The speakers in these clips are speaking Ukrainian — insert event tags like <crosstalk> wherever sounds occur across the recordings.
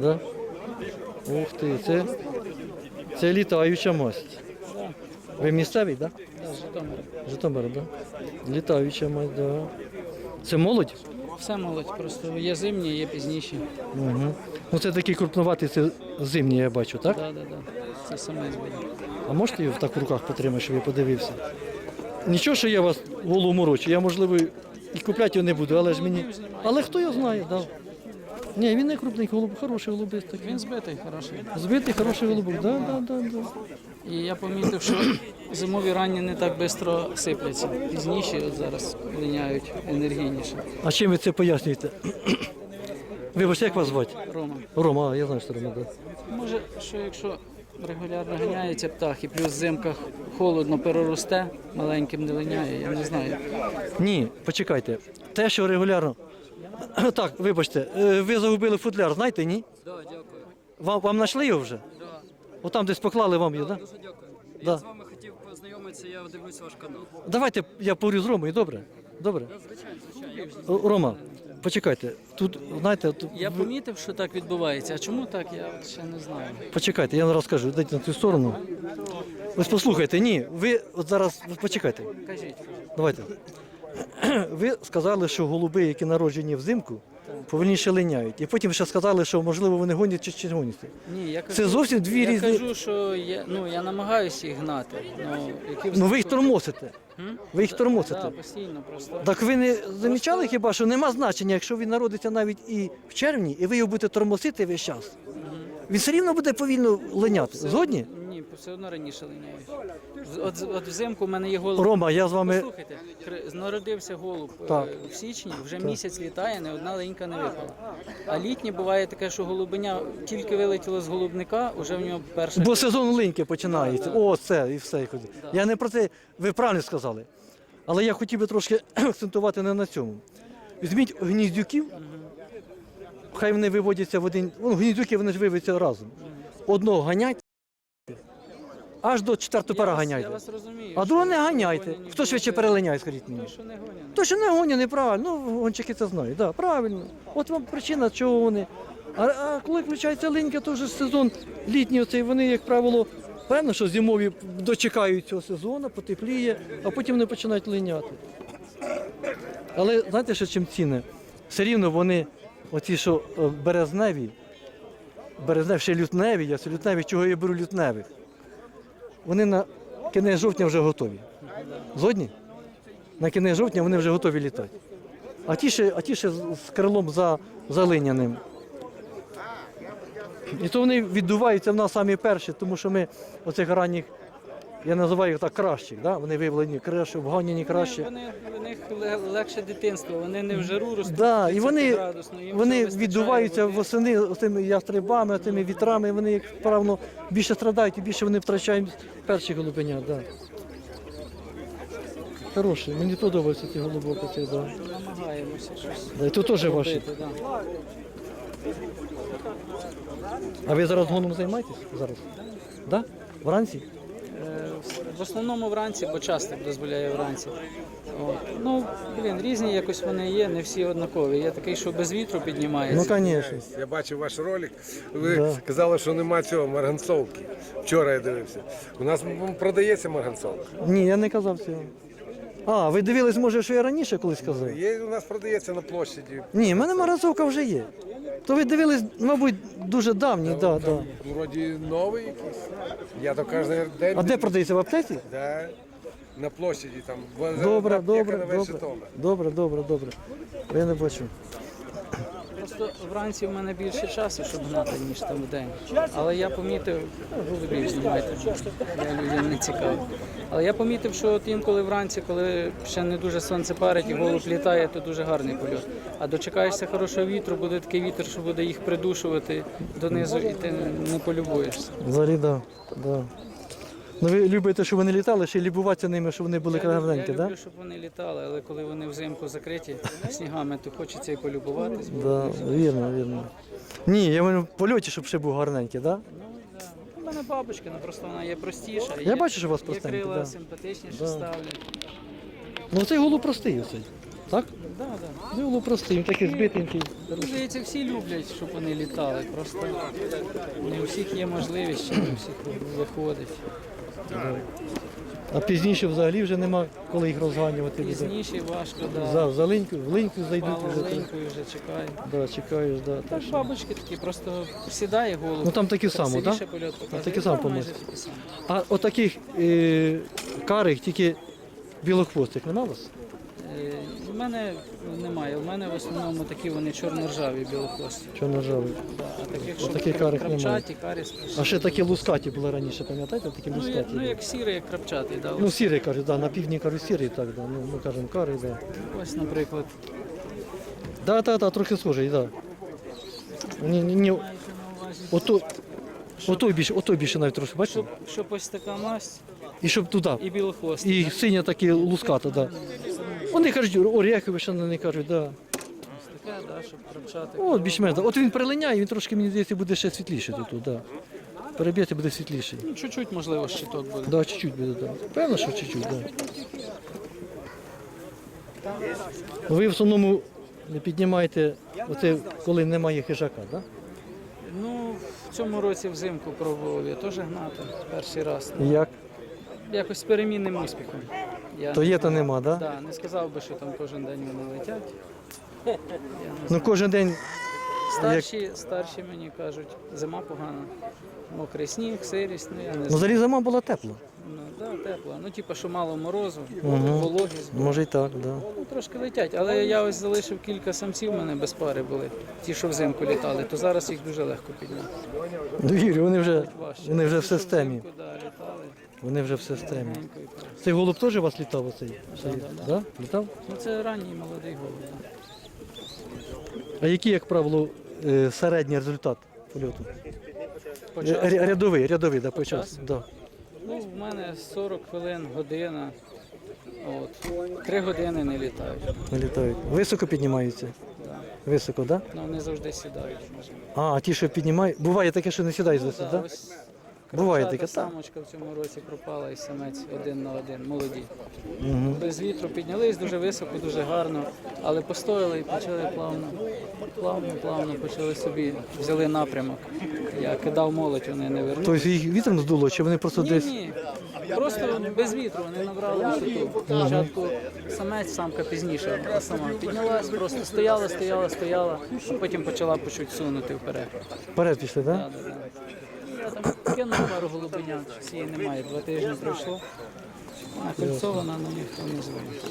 Да? Ух ти, це, це літаюча масть. Ви місцевий, так? Да? Житомира. Житомир, так? Да? Літаюча масть, так. Да. Це молодь? Все молодь, просто є зимні, є пізніші. Угу. Ну це такий крупноватий, це зимній, я бачу, так? Да, да, да. Це саме буде. А можете його так в руках потримати, щоб я подивився? Нічого, що я вас голову морочу, я можливо і купляти його не буду, але ж мені. Але хто його знає, да. Ні, він не крупний голуб, хороший голубистик. Він збитий, хороший. Збитий хороший голубок, да, да, да, да. І я помітив, що зимові ранні не так швидко сипляться. Пізніші от зараз линяють енергійніше. А чим ви це пояснюєте? Вибачте, як вас звати? Рома. Рома, а, я знаю, що Рома, да. Може, що якщо регулярно ганяється птах і плюс в зимках холодно переросте, маленьким не линяє, я не знаю. Ні, почекайте. Те, що регулярно. <clears throat> Так, вибачте, е, ви загубили футляр, знаєте, ні? Да, дякую. Вам, вам знайшли його вже? Да. Отам десь поклали вам його, так? Да? Дуже дякую. Да. Я з вами хотів познайомитися, я дивлюсь ваш канал. Давайте я порю з Ромою, добре? Добре. Звичайно, звичайно. О, Рома, почекайте. Тут, знаєте, тут, Я помітив, що так відбувається. А чому так, я от ще не знаю. почекайте, я зараз кажу, дайте на цю сторону. Ось послухайте, ні, ви от зараз от почекайте. Кажіть. Давайте. <clears throat> Ви сказали, що голуби, які народжені взимку, повільніше линяють. І потім ще сказали, що можливо вони гонять чи чи не гонять. Ні, я кажу, Це зовсім дві я різні. кажу, що я, ну, я намагаюся їх гнати. Ну, які Ну ви їх. М? Ви їх тормозите. Да, постійно просто. Так ви не замічали хіба, що нема значення, якщо він народиться навіть і в червні, і ви його будете тормозити весь час. Він все рівно буде повільно линяти. Згодні? Все одно раніше линяють. От, от взимку в мене є голуб. Рома, я з вами. Послухайте, народився голуб е, Так. в січні, вже місяць літає, не одна ленька не випала. А літнє буває таке, що голубеня тільки вилетіло з голубника, вже в нього перша. Бо сезон линьки починається. О, це і все. і ході. Я не про це, ви правильно сказали. Але я хотів би трошки <clears throat> акцентувати не на цьому. Візьміть гніздюків, хай вони виводяться в один. Ну, гніздюки вони ж виводяться разом. Одного ганять, аж до четвертого пара Я ганяйте. вас розумію. А другого не ганяйте. Хто швидше перелиняє, скажіть мені. Той, що не гоняний. То, що не гоня, неправильно. Ну, гонщики це знають. Да, правильно. От вам причина, чого вони. А, а коли включається линька, то вже сезон літній, оцей, вони, як правило, певно, що зимові дочекають цього сезону, потепліє, а потім вони починають линяти. Але знаєте, що чим цінне? Все рівно вони, оці, що е, березневі, березневі, ще лютневі, я лютневі, чого я беру лютневих? Вони на кінець жовтня вже готові. Згодні? На кінець жовтня вони вже готові літати. А ті ще, а ті ще з крилом за, залиняним. І то вони віддуваються в нас самі перші, тому що ми оцих ранніх, я називаю їх так кращих, да? вони виявлені краще, вганяні краще. Вони, в них легше дитинство, вони не в жару ростуть. Да, і вони, 30-градусно, їм вони всього віддуваються води. восени тими ястребами, тими вітрами, вони, як правило, більше страдають і більше вони втрачають перші голубеня. Да. Хороші, мені подобаються ці голубоки. Ці, да. Намагаємося щось Да, і тут теж ваші. Да. А ви зараз гоном займаєтесь? Зараз? Да? Вранці? В основному вранці, бо час так дозволяє вранці. От. Ну, блін, різні якось вони є, не всі однакові. Є такий, що без вітру Ну, піднімається. звісно. Я бачив ваш ролик. Ви Да. казали, що нема цього марганцовки. Вчора я дивився. У нас м, продається марганцовка. Ні, я не казав цього. А, ви дивились, може, що я раніше колись казав? Є у нас продається на площаді. Ні, в мене маразовка вже є. То ви дивились, мабуть, дуже давні, да, да. Вроді новий якийсь. Я то кожен день. А де продається в аптеці? Да. На площаді там. Добре, добре, добре. Добре, добре, добре. Я не бачу. Просто вранці в мене більше часу, щоб гнати, ніж там в день. Але я помітив, ну, голубів знімайте, я людям не цікавий. Але я помітив, що от інколи вранці, коли ще не дуже сонце парить і голуб літає, то дуже гарний польот. А дочекаєшся хорошого вітру, буде такий вітер, що буде їх придушувати донизу, і ти не полюбуєшся. Взагалі, да, да. Ну ви любите, щоб вони літали, ще й любуватися ними, щоб вони були Я, люблю- я гарненькі, люблю, так? щоб вони літали, але коли вони взимку закриті снігами, то хочеться і полюбуватись. бо Да, вірно, вірно. Ні, я говорю, в польоті, щоб ще був гарненький, так? Ну, да. У мене бабочка, ну просто вона є простіша. Я є, бачу, що у вас є простенькі, крила да. симпатичніше Да. ставлять. Ну цей голуб простий оцей. Так? Да, да. Було простим, такий збитенький. Мені Здається, всі люблять, щоб вони літали. Просто не у всіх є можливість, чи не у всіх виходить. А пізніше взагалі вже нема коли їх розганювати. Пізніше важко, да. За, за линьку, в линьку зайдуть Мало вже. ленькою вже чекає. Да, чекаєш, да. Так, бабочки такі, просто сідає голову. Ну там такі само, так? Да? такі само, майже такі самі. А отаких е, карих тільки білохвостих нема у вас? Е, У мене немає. У мене в основному такі вони чорно-ржаві білохвості. Чорножавий. Да. А таких, що Отаких карих немає. крапчаті, карі А ще такі лускаті були раніше, пам'ятаєте? Такі Ну, як, лускаті. ну як сірий, як крапчатий. Да. Ну, сірий кажуть, да, на півдні кажуть сірий, так, да. ну, ми кажемо карий, да. Ось, наприклад. Да, да, да, трохи схожий, да. Ні, ні, ні, Маєте на увазі, ото, ото більше, ото більше навіть трошки, бачите? щоб, щоб ось така масть І щоб туди. і білохвост. І синя такі луската, да. Вони кажуть, що вони кажуть, да. Таке, да, щоб крапчати. От більш-менш. От він прилиняє, він трошки, мені здається, буде ще світліший тут, да. Переб'єте буде світліший. Ну, чуть-чуть, можливо, щиток буде. Да, чуть-чуть буде, да. Певно, що чуть-чуть, да. Ви в основному не піднімаєте, оце, коли немає хижака, да? Ну, в цьому році взимку пробував я теж гнати перший раз. Як? Якось з перемінним успіхом. Я То є, то нема, да? Да, не сказав би, що там кожен день вони летять. Я не Ну знаю. кожен день Старші, старші мені кажуть, зима погана. Мокрий сніг, сирість, ну я не Ну, знаю. взагалі зима була тепла. Ну, да, тепло. Ну, типу, що мало морозу, вологість. була. Може і так, да. Ну, трошки летять, але я ось залишив кілька самців, в мене без пари були. Ті, що взимку літали, то зараз їх дуже легко підняти. Ну, вірю, вони вже, Важче. вони вже в Ті, що системі. взимку, да, літали, Вони вже в системі. легенько і так. Цей голуб теж у вас літав оцей? Да, Цей, да, да? Літав? Ну, це ранній молодий голуб. да. А який, як правило, е, середній результат польоту? По Ря- часу, ря- Рядовий, рядовий, да, по часу. часу? Да. ну, в мене 40 хвилин, година. От. Три години не літають. Не літають. Високо піднімаються? Да. Високо, так? Да? Ну, вони завжди сідають. А, а ті, що піднімають. Буває таке, що не сідають Ну, високо, да, так? Да? ось Буває таке, так. самочка в цьому році пропала і самець один на один, молоді. Угу. Без вітру піднялись дуже високо, дуже гарно, але постояли і почали плавно, плавно, плавно почали собі, взяли напрямок. Я кидав молодь, вони не вернули. Тобто їх вітром здуло, чи вони просто Ні, десь. ні, просто без вітру вони набрали висоту. Спочатку самець, самка пізніше а сама піднялась, просто стояла, стояла, стояла, а потім почала по чуть сунути вперед. Вперед пішли, так? Да? Да, да, да. Я там кинув пару голубенят, щось немає, два тижні пройшло. Вона кольцована, але ніхто не звонить.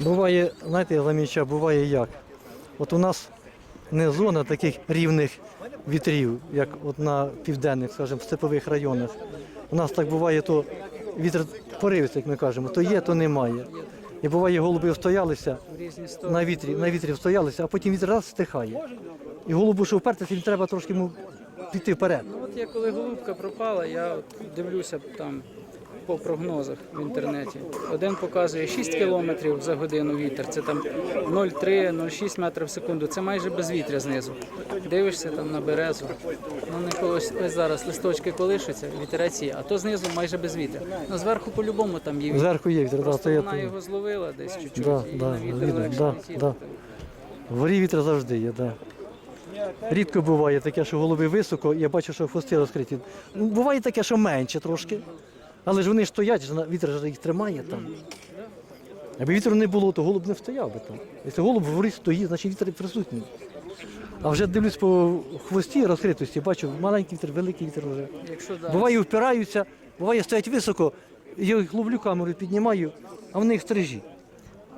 Буває, знаєте, я замічав, буває як. От у нас не зона таких рівних вітрів, як от на південних, скажімо, степових районах. У нас так буває, то вітер порився, як ми кажемо, то є, то немає. І буває, голуби встоялися на вітрі, на вітрі встоялися, а потім вітер раз стихає. І голубу, що впертися, їм треба трошки йому піти вперед. Ну от я коли голубка пропала, я от дивлюся там по прогнозах в інтернеті. Один показує 6 кілометрів за годину вітер, це там 0,3-0,6 метрів в секунду. Це майже безвітря знизу. Дивишся там на березу. Ну не когось ось зараз листочки колишуться, вітерець є, а то знизу майже безвітря. Ну зверху по-любому там є вітер. Зверху є вітер, да, Просто то є. вона його зловила десь чуть-чуть, Да, і да, на вітер видно, легше да, летіти. да. Вгорі вітер завжди є, так. Да. Рідко буває таке, що голуби високо, я бачу, що хвости розкриті. Ну, буває таке, що менше трошки. Але ж вони ж стоять, вітер ж їх тримає там. Аби вітру не було, то голуб не встояв би там. Якщо голуб вгорі стоїть, значить вітер присутній. А вже дивлюсь по хвості розкритості, бачу, маленький вітер, великий вітер вже. Буває, впираються, буває, стоять високо, я їх ловлю камеру, піднімаю, а вони їх стрижі.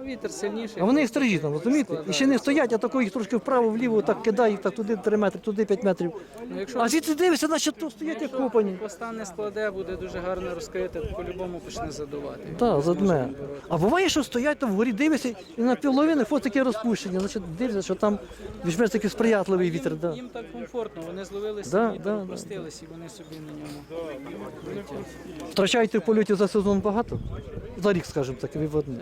Вітер сильніший. А вони їх стрижі там, розумієте? І ще не стоять, а тако їх трошки вправо, вліво, так кидають, так туди 3 метри, туди 5 метрів. Ну, якщо А звідси дивишся, наче то стоять як копані. Хвоста не складе, буде дуже гарно розкрите, по-любому почне задувати. Так, задме. А буває, що стоять там вгорі, дивишся, і на півловини фото таке розпущення. Значить, дивишся, що там візьмеш такий сприятливий вітер. Да. Їм так комфортно, вони зловили Да, самі, да, да. впустились і вони собі на ньому летять. Втрачаєте в польоті за сезон багато? За рік, скажімо так, виводний.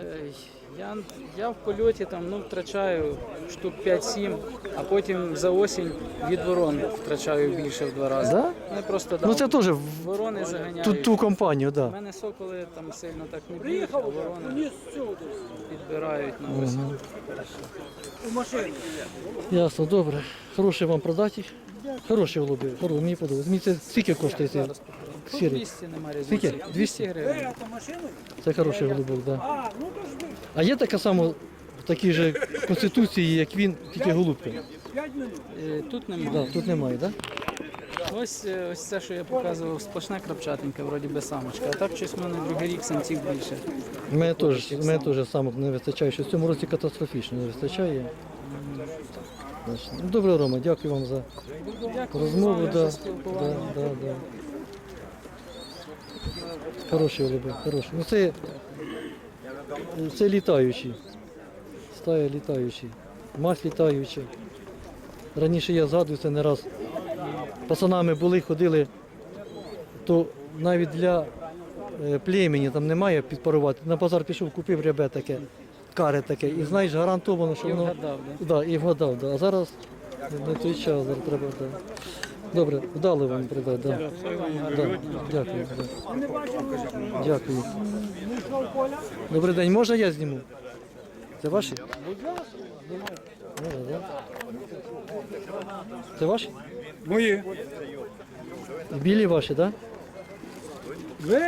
Я, я в польоті там ну, втрачаю штук 5-7, а потім за осінь від ворон втрачаю більше в два рази. Да? Вони просто Ну це теж ворони заганяють. ту, ту компанію, У да. мене соколи там сильно так не б'ють, а ворони підбирають на осінь. Ясно, добре. Хороший вам продати. Хороші голуби, хороші, мені подобається. Мені це скільки коштує цей Тут сірий? 200 немає Скільки? 200 гривень. Це хороший голубок, да. А є така сама в такій же конституції, як він, тільки голубка. Е, Тут немає. Да, тут немає, да? Ось, е, ось це, що я показував, сплошна крапчатинка, вроді би самочка. А так щось в мене другий рік самців більше. У мене теж, у мене теж самок не вистачає, що в цьому році катастрофічно не вистачає. Значить, ну, Добре, Рома, дякую вам за Дякую розмову. за Да, спілкування. да, да, да. Хороші голуби, хороші. Ну це, це літаючі. Стая літаючі. Мась літаюча. Раніше я згадую це не раз. Пацанами були, ходили, то навіть для е, племені там немає підпарувати. На базар пішов, купив рябе таке, каре таке. І знаєш, гарантовано, що І воно. вгадав, да? Да, і вгадав, да. А зараз не той час, зараз треба. Да. Добре, вдали вам придати. Да. Да. Дякую. Да. Дякую. Добрий день, можна я зніму? Це ваші? Ну, да. Це ваші? Мої. Білі ваші, так? Ви,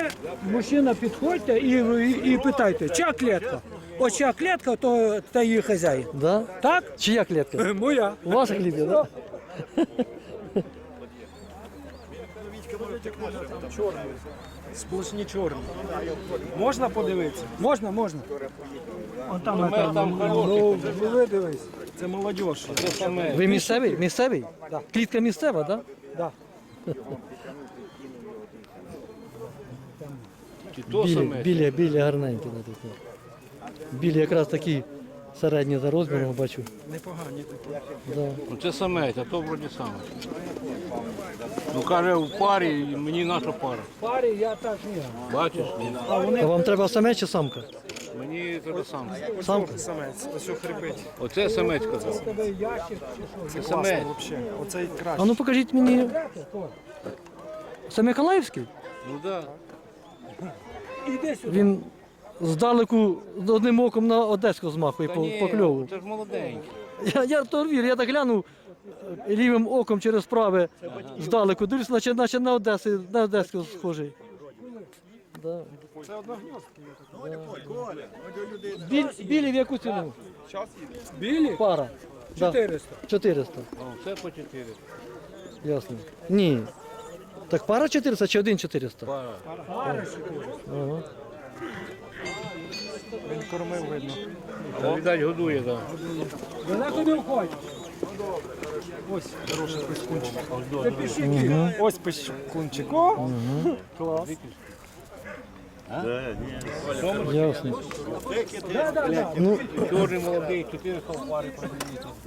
мужчина, підходьте і, і, і питайте, чия клітка? От чия клітка, то, то її хазяїн. Да? Так? Чия клітка? Е, Моя. У вас хлібі, так? Да? Сплошні чорні. Можна подивитися? Можна, можна. Он там, там, ну, ну, ви дивись, це молодь. Ви місцевий? Місцевий? Да. Клітка місцева, так? Да? Да. Білі, білі, білі гарненькі. Білі якраз такі середні за розміром бачу. Непогані такі. Да. Ну це самець, а то вроді саме. Ну каже в парі, і мені наша пара. Парі я так ні. Бачиш? А вони А вам треба самець чи самка? Мені треба сам. Самка? самець, ось хрипить. Оце самець казав. Тебе ящик, Це самець. взагалі. Оцей А краще. ну покажіть мені. Це Миколаївський? Ну так. Іди сюди. Він здалеку з одним оком на Одеську змахує по, по кльову. Це ж молоденький. Я, я то вір, я так глянув е, лівим оком через праве здалеку. Дивлюсь, наче, наче на Одеси, на Одеську схожий. Да. Біль, білі в яку ціну? Білі? Пара. Да. 400. 400. Це по 4. Ясно. Ні. Так пара 400 чи один 400? Пара. Ага. Він кормив видно. Та, Видать, годує, так. Далеко не входь. Ось хороший пискунчик. Ось пискунчик. О! Клас. Ясно. Да, да, да. Ну, Чорний молодий, 400 в парі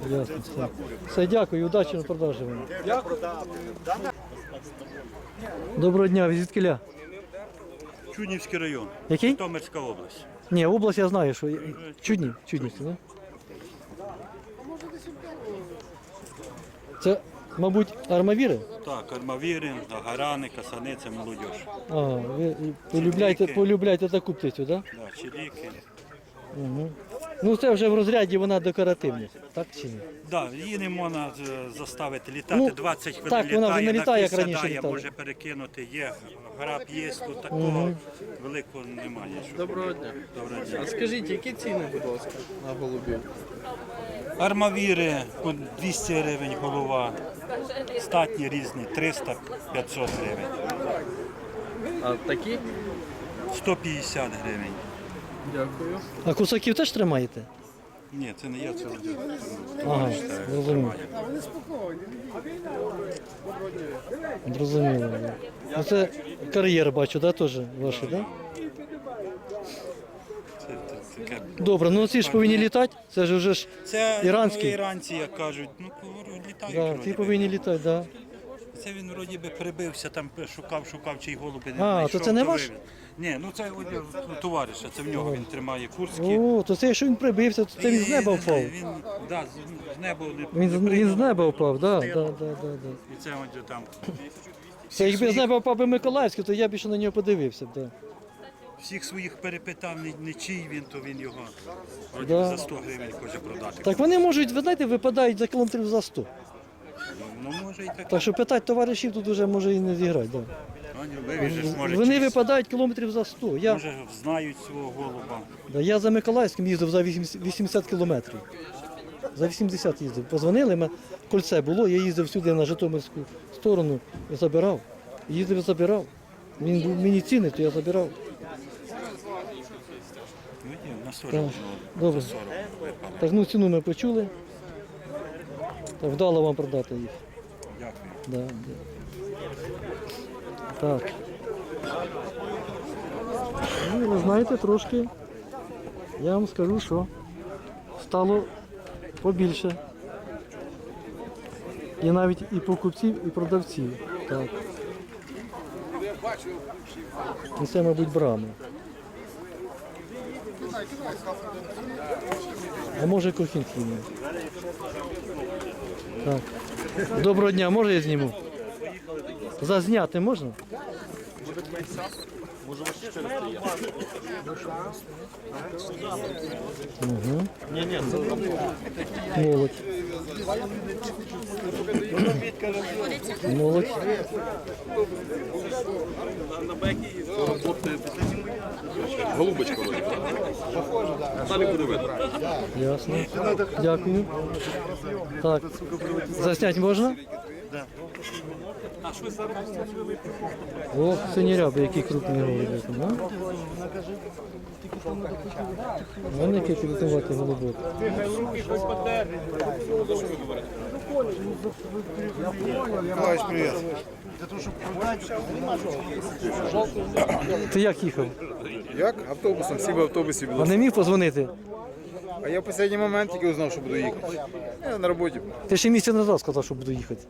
ясно. Все. Все, дякую, удачі на продажі вам. Доброго дня, ви звідкиля? Чуднівський район, Який? Житомирська область. Ні, область я знаю, що чудні, чудність, да? Це, мабуть, армавіри? Так, армавіри, гарани, касани це молодь. Ага, ви полюбляєте, полюбляєте таку птицю, так? Да? Да, чиліки. Угу. Ну це вже в розряді вона декоративна, так чи ні? Да, її не можна е, заставити літати. Ну, 20 хвилин так, вона вже літає, не літає, як на раніше сідає, літала. може перекинути. Є граб є, тут такого великого немає. що Доброго дня. Доброго дня. А скажіть, які ціни, будь ласка, на голубів? Армавіри по 200 гривень голова, статні різні, 300-500 гривень, А такі? 150 гривень. Дякую. А кусаків теж тримаєте? Ні, це не я, це люди. Ага, зрозуміло. Зрозуміло. Ну це кар'єр бачу, да, теж ваші, да? Це, це таке. Добре, ну ці ж повинні літати, це ж вже ж Це Іранські? ну, іранці, як кажуть, ну літають. да, вроді би. повинні літати, да. Це він вроді би прибився, там шукав, шукав, чий голуби не А, знайшов, то це не ваш? вивіз. Ні, ну це ну, товариша, це в нього він тримає курські. О, то це якщо він прибився, то це він з неба впав. Він, да, з, з неба не Він, з- він з неба впав, да, да, да, да, да. І це от там. Це якби з неба впав би Миколаївський, то я б ще на нього подивився б. Да. Всіх своїх перепитав, не, не чий він, то він його вроді Да. за 100 гривень хоче продати. Так вони можуть, ви знаєте, випадають за кілометрів за 100. Ну може і так. Так що питати товаришів тут вже може і не зіграти. Да. Вони випадають кілометрів за 100. Я, Може знають свого голуба. да, я за Миколаївським їздив за 80 80 кілометрів. За 80 їздив. Позвонили, мене кольце було, я їздив сюди на Житомирську сторону забирав. Їздив і забирав. Він був мені цінний, то я забирав. На 40 Так. було. Добре. 40 випадає. Так, ну ціну ми почули. Так, вдало вам продати їх. Дякую. Да, да. Так. Ну, ви знаєте, трошки, я вам скажу, що стало побільше. І навіть і покупців, і продавців. Так. І це, мабуть, брама. А може кохінхіна. Так. Доброго дня, може я зніму? Зазняти можна? Угу. Молодь. Молодь. Голубочка вроде. Далі буде видно. Ясно. Дякую. Так. Заснять можна? О, синіряби, які крупні голуби. Да? Вон який крутувати голубок. Миколаївич, привіт. Ти як їхав? Як? Автобусом, всі в автобусі А були. не міг позвонити? А я в останній момент тільки узнав, що буду їхати. Я на роботі. був. Ти ще місяць назад сказав, що буду їхати.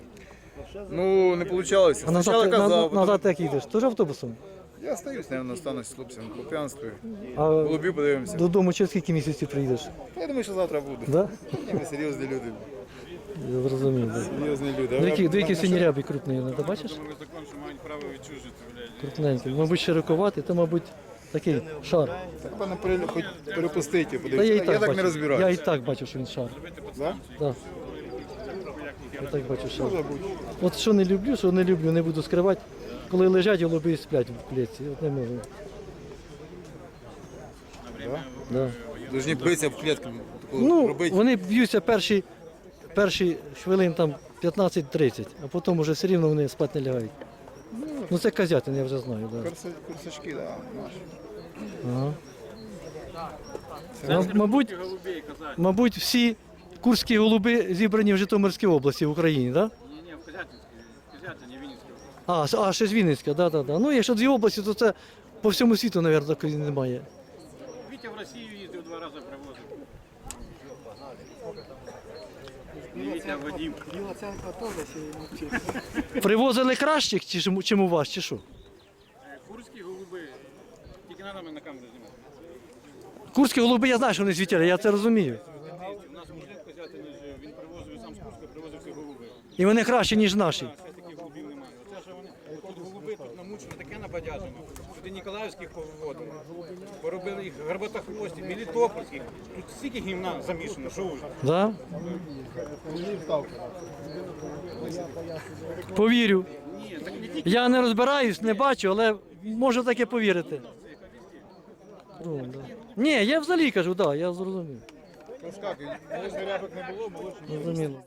Ну, не вийшло. А Спочатку назад, на- казав, назад як їдеш? Теж автобусом? я остаюсь, мабуть, останусь з хлопцями, поп'янствую. А Голубів подивимося. додому через скільки місяців приїдеш? Я думаю, що завтра буду. Да? Ні, Ми серйозні люди. Я зрозумів. Да. Серйозні люди. До які, які синіряби крупні, ти бачиш? Крупненький. Мабуть, широковатий, то, мабуть, такий шар. Так, пане, пере- хоч перепустити, Та подивіться. я і Я, так, так бачу. не розбираюся. Я і так бачу, що він шар. Да? Да. Я так бачу шар. От що не люблю, що не люблю, не буду скривати. Коли лежать, голуби і сплять в клітці. От не можу. Да? Должні битися в клітку. Ну, робити. вони б'ються перші, перші хвилин там 15-30, а потім вже все рівно вони спати не лягають. Ну це козятин, я вже знаю. Да. Курсачки, да, наші. Ага. Ма- Мабуть, мабуть, всі курські голуби зібрані в Житомирській області в Україні, так? Ні, ні, в Козятинській. Козятині, Вінницькій. А, а ще з Вінницька, да, да, да. Ну, якщо дві області, то це по всьому світу, мабуть, такої немає. Вітя в Росію їздив два рази привозив. Вітя Вадим. Привозили кращих, чи, чим у вас, чи що? Е, Курські голуби. Тільки не треба на камеру знімати. Курські голуби, я знаю, що вони звітяли, я це розумію. У нас мужик в Козятині жив, він привозив сам з Курська, привозив ці голуби. І вони кращі, ніж наші. Тут голуби тут намучено, таке набадяжено. Сюди Ніколаївських повиводили. Поробили їх гарботохвостів, мілітопольських. Тут стільки гімна замішано, що вже. Да? Повірю. Я не розбираюсь, не бачу, але можу таке повірити. Ну, да. Ні, я взагалі кажу, так, да, я зрозумів. Може, рябок не було, було. Зрозуміло.